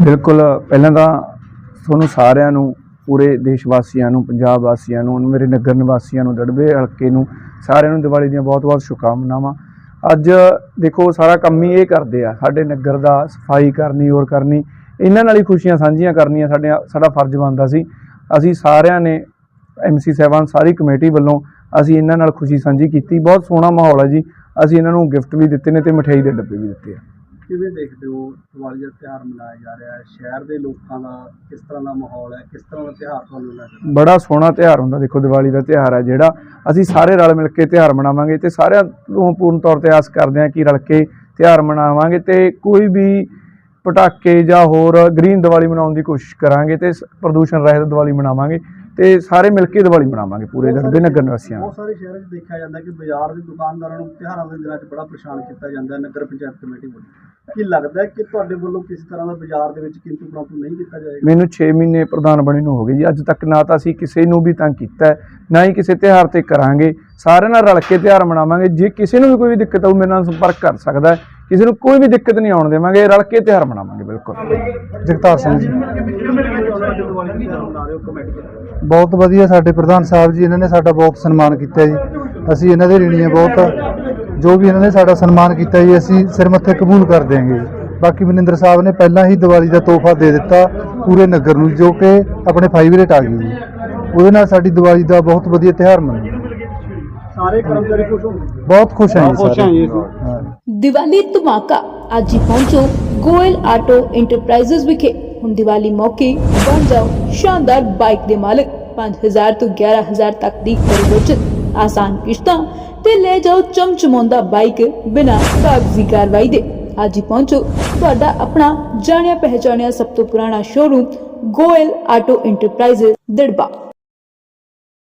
ਬਿਲਕੁਲ, ਪਹਿਲਾਂ ਤਾਂ ਤੁਹਾਨੂੰ ਸਾਰਿਆਂ ਨੂੰ, ਪੂਰੇ ਦੇਸ਼ ਵਾਸੀਆਂ ਨੂੰ, ਪੰਜਾਬ ਵਾਸੀਆਂ ਨੂੰ, ਮੇਰੇ ਨਗਰ ਨਿਵਾਸੀਆਂ ਨੂੰ, ਦੜਬੇ ਹਲਕੇ ਨੂੰ, ਸਾਰਿਆਂ ਨੂੰ ਦੀਵਾਲੀ ਦੀਆਂ ਬਹੁਤ-ਬਹੁਤ ਸ਼ੁਭਕਾਮਨਾਵਾਂ। ਅੱਜ ਦੇਖੋ, ਸਾਰਾ ਕੰਮ ਹੀ ਇਹ ਕਰਦੇ ਆ, ਸਾਡੇ ਨਗਰ ਦਾ ਸਫ਼ਾਈ ਕਰਨੀ, ਹੋਰ ਕਰਨੀ, ਇਹਨਾਂ ਨਾਲ ਹੀ ਖੁਸ਼ੀਆਂ ਸਾਂਝੀਆਂ ਕਰਨੀਆਂ ਸਾਡੇ ਸਾਡਾ ਫਰਜ਼ ਬਣਦਾ ਸੀ। ਅਸੀਂ ਸਾਰਿਆਂ ਨੇ ਐਮਸੀ ਸਾਹਿਬਾਨ ਸਾਰੀ ਕਮੇਟੀ ਵੱਲੋਂ ਅਸੀਂ ਇਹਨਾਂ ਨਾਲ ਖੁਸ਼ੀ ਸਾਂਝੀ ਕੀਤੀ। ਬਹੁਤ ਸੋਹਣਾ ਮਾਹੌਲ ਹੈ ਜੀ। ਅਸੀਂ ਇਹਨਾਂ ਨੂੰ ਗਿਫਟ ਵੀ ਦਿੱਤੇ ਨੇ ਤੇ ਮਠਿਆਈ ਦੇ ਡੱਬੇ ਵੀ ਦਿੱਤੇ ਆ। ਕਿਵੇਂ ਦੇਖਦੇ ਹੋ ਦੀਵਾਲੀ ਦਾ ਤਿਉਹਾਰ ਮਨਾਇਆ ਜਾ ਰਿਹਾ ਹੈ? ਸ਼ਹਿਰ ਦੇ ਲੋਕਾਂ ਦਾ ਕਿਸ ਤਰ੍ਹਾਂ ਦਾ ਮਾਹੌਲ ਹੈ? ਕਿਸ ਤਰ੍ਹਾਂ ਦਾ ਤਿਉਹਾਰ ਤੁਹਾਨੂੰ ਲੱਗਦਾ ਬੜਾ ਸੋਹਣਾ ਤਿਉਹਾਰ ਹੁੰਦਾ, ਦੇਖੋ ਦੀਵਾਲੀ ਦਾ ਤਿਉਹਾਰ ਹੈ ਜਿਹੜਾ। ਅਸੀਂ ਸਾਰੇ ਰਲ ਮਿਲ ਕੇ ਤਿਉਹਾਰ ਮਨਾਵਾਂਗੇ ਤੇ ਸਾਰਿਆਂ ਤੋਂ ਪੂਰਨ ਤੌਰ ਤੇ ਆਸ ਕਰਦੇ ਹਾਂ ਕਿ ਰਲ ਕੇ ਤਿਉਹਾਰ ਮਨਾਵਾਂਗੇ ਤੇ ਕੋਈ ਵੀ ਪਟਾਕੇ ਜਾਂ ਹੋਰ ਗ੍ਰੀਨ ਦੀਵਾਲੀ ਮਨਾਉਣ ਦੀ ਕੋਸ਼ਿਸ਼ ਕਰਾਂਗੇ ਤੇ ਪ੍ਰਦੂਸ਼ਣ ਰਹਿਤ ਦੀਵਾਲੀ ਮਨਾਵਾਂਗੇ। ਤੇ ਸਾਰੇ ਮਿਲ ਕੇ ਦੀਵਾਲੀ ਮਨਾਵਾਂਗੇ ਪੂਰੇ ਦਰਬੇ ਨਗਰ ਨਿਵਾਸੀਆਂ ਬਹੁਤ ਸਾਰੇ ਸ਼ਹਿਰਾਂ 'ਚ ਦੇਖਿਆ ਜਾਂਦਾ ਕਿ ਬਾਜ਼ਾਰ ਦੇ ਦੁਕਾਨਦਾਰਾਂ ਨੂੰ ਤਿਉਹਾਰਾਂ ਦੇ ਦਿਨਾਂ 'ਚ ਬੜਾ ਪਰੇਸ਼ਾਨ ਕੀਤਾ ਜਾਂਦਾ ਹੈ ਨਗਰ ਪੰਚਾਇਤ ਕਮੇਟੀ ਵੱਲੋਂ। ਕੀ ਲੱਗਦਾ ਕਿ ਤੁਹਾਡੇ ਵੱਲੋਂ ਕਿਸੇ ਤਰ੍ਹਾਂ ਦਾ ਬਾਜ਼ਾਰ ਦੇ ਵਿੱਚ ਕਿੰਤੂ ਪ੍ਰੰਤੂ ਨਹੀਂ ਕੀਤਾ ਜਾਏਗਾ? ਮੈਨੂੰ 6 ਮਹੀਨੇ ਪ੍ਰਧਾਨ ਬਣੇ ਨੂੰ ਹੋ ਗਏ ਜੀ। ਅੱਜ ਤੱਕ ਨਾ ਤਾਂ ਅਸੀਂ ਕਿਸੇ ਨੂੰ ਵੀ ਤੰਗ ਕੀਤਾ ਨਾ ਹੀ ਕਿਸੇ ਤਿਉਹਾਰ ਤੇ ਕਰਾਂਗੇ। ਸਾਰਿਆਂ ਨਾਲ ਰਲ ਕੇ ਤਿਉਹਾਰ ਮਨਾਵਾਂਗੇ। ਜੇ ਕਿਸੇ ਨੂੰ ਵੀ ਕੋਈ ਦਿੱਕਤ ਆਊ ਮੇਰੇ ਨਾਲ ਸੰਪਰਕ ਕਰ ਸਕਦਾ ਹੈ। ਕਿਸੇ ਨੂੰ ਕੋਈ ਵੀ ਦਿੱਕਤ ਨਹੀਂ ਆਉਣ ਦੇਵਾਂਗੇ ਰਲ ਕੇ ਤਿਉਹਾਰ ਮਨਾਵਾਂਗੇ, ਬਿਲਕੁਲ। ਜਗਤਾਰ ਸਿੰਘ ਜੀ। ਬਹੁਤ ਵਧੀਆ ਸਾਡੇ ਪ੍ਰਧਾਨ ਸਾਹਿਬ ਜੀ, ਇਹਨਾਂ ਨੇ ਸਾਡਾ ਬਹੁਤ ਸਨਮਾਨ ਕੀਤਾ ਜੀ। ਅਸੀਂ ਇਹਨਾਂ ਦੇ ঋਣੀ ਬਹੁਤ, ਜੋ ਵੀ ਇਹਨਾਂ ਨੇ ਸਾਡਾ ਸਨਮਾਨ ਕੀਤਾ ਜੀ, ਅਸੀਂ ਸਿਰ ਮੱਥੇ ਕਬੂਲ ਕਰ ਦਿਆਂਗੇ ਜੀ। ਬਾਕੀ ਮਨਿੰਦਰ ਸਾਹਿਬ ਨੇ ਪਹਿਲਾਂ ਹੀ ਦੀਵਾਲੀ ਦਾ ਤੋਹਫਾ ਦੇ ਦਿੱਤਾ ਪੂਰੇ ਨਗਰ ਨੂੰ, ਜੋ ਕਿ ਆਪਣੇ ਫਾਈਵ ਰੇਟ ਆ ਗਈ ਜੀ। ਉਹਦੇ ਨਾਲ ਸਾਡੀ ਦੀਵਾਲੀ ਦਾ ਬਹੁਤ ਵਧੀਆ ਤਿਉਹਾਰ ਮਨਾਇਆ। ਸਾਰੇ ਕਰਮਚਾਰੀ ਖੁਸ਼ ਹੋਣਗੇ। ਬਹੁਤ ਖੁਸ਼ ਹਾਂ ਜੀ ਖੁਸ਼ ਹਾਂ ਜੀ। ਸਾਰੇ ਹਾਂ। ਦੀਵਾਲੀ ਧਮਾਕਾ ਅੱਜ ਹੀ ਪਹੁੰਚੋ ਗੋਇਲ ਆਟੋ ਇੰਟਰਪ੍ਰਾਈਜ਼ਸ ਵਿਖੇ। ਹੁਣ ਦੀਵਾਲੀ ਮੌਕੇ ਬਣ ਜਾਓ ਸ਼ਾਨਦਾਰ ਬਾਈਕ ਦੇ ਮਾਲਕ। 5000 ਤੋਂ 11000 ਤੱਕ ਦੀ ਖਰੀਦ ਆਸਾਨ ਕਿਸ਼ਤਾਂ ਤੇ ਲੈ ਜਾਓ ਚਮਚਮਾਉਂਦਾ ਬਾਈਕ ਬਿਨਾ ਕਾਗਜ਼ੀ ਕਾਰਵਾਈ ਦੇ। ਅੱਜ ਹੀ ਪਹੁੰਚੋ ਤੁਹਾਡਾ ਆਪਣਾ ਜਾਣਿਆ ਪਹਿਚਾਣਿਆ ਸਭ ਤੋਂ ਪੁਰਾਣਾ showroom Goyal auto enterprises Dirba.